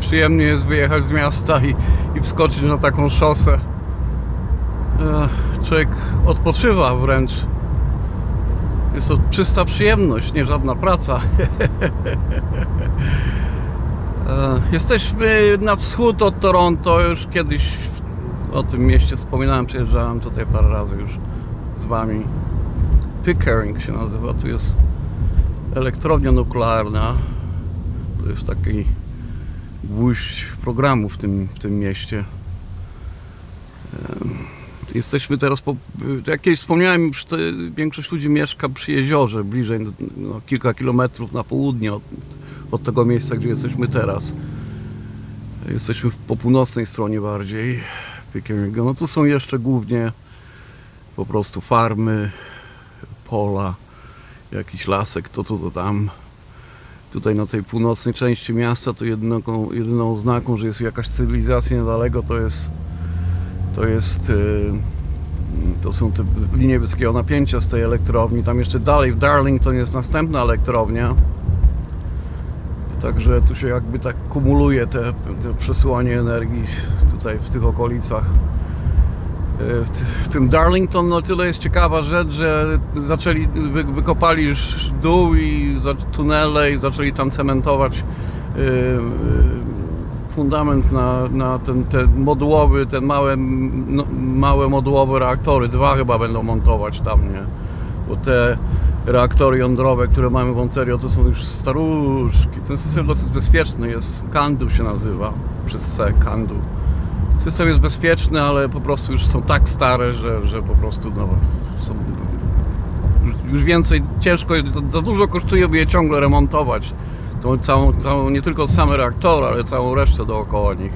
przyjemnie jest wyjechać z miasta i, i wskoczyć na taką szosę. Ech, Człowiek odpoczywa wręcz. Jest to czysta przyjemność, nie żadna praca. Jesteśmy na wschód od Toronto. Już kiedyś o tym mieście wspominałem, przyjeżdżałem tutaj parę razy już z wami. Pickering się nazywa. Tu jest elektrownia nuklearna. To jest taki gwóźdź programu w tym, w tym mieście. Em, Jesteśmy teraz po. Jak kiedyś wspomniałem, większość ludzi mieszka przy jeziorze, bliżej, no, kilka kilometrów na południe od, od tego miejsca, gdzie jesteśmy teraz. Jesteśmy po północnej stronie bardziej. No tu są jeszcze głównie po prostu farmy, pola, jakiś lasek, to tu, to tam. Tutaj na tej północnej części miasta to jedyną, jedyną oznaką, że jest jakaś cywilizacja niedaleko, to jest to jest y, to są te linie wysokiego napięcia z tej elektrowni. Tam jeszcze dalej w Darlington jest następna elektrownia. Także tu się jakby tak kumuluje te, te przesyłanie energii tutaj w tych okolicach. W, ty- w tym Darlington no tyle jest ciekawa rzecz, że zaczęli, wy, wykopali już dół i tunele i zaczęli tam cementować y, y, fundament na, na ten, ten modułowy, ten małe, no, małe modułowe reaktory. Dwa chyba będą montować tam, nie? Bo te reaktory jądrowe, które mamy w Ontario, to są już staruszki. Ten system dosyć bezpieczny jest, Candu się nazywa, przez C, Candu. System jest bezpieczny, ale po prostu już są tak stare, że, że po prostu no, są już- więcej ciężko, za, za dużo kosztuje, by je ciągle remontować. Tą całą, całą, nie tylko same reaktory, ale całą resztę dookoła nich.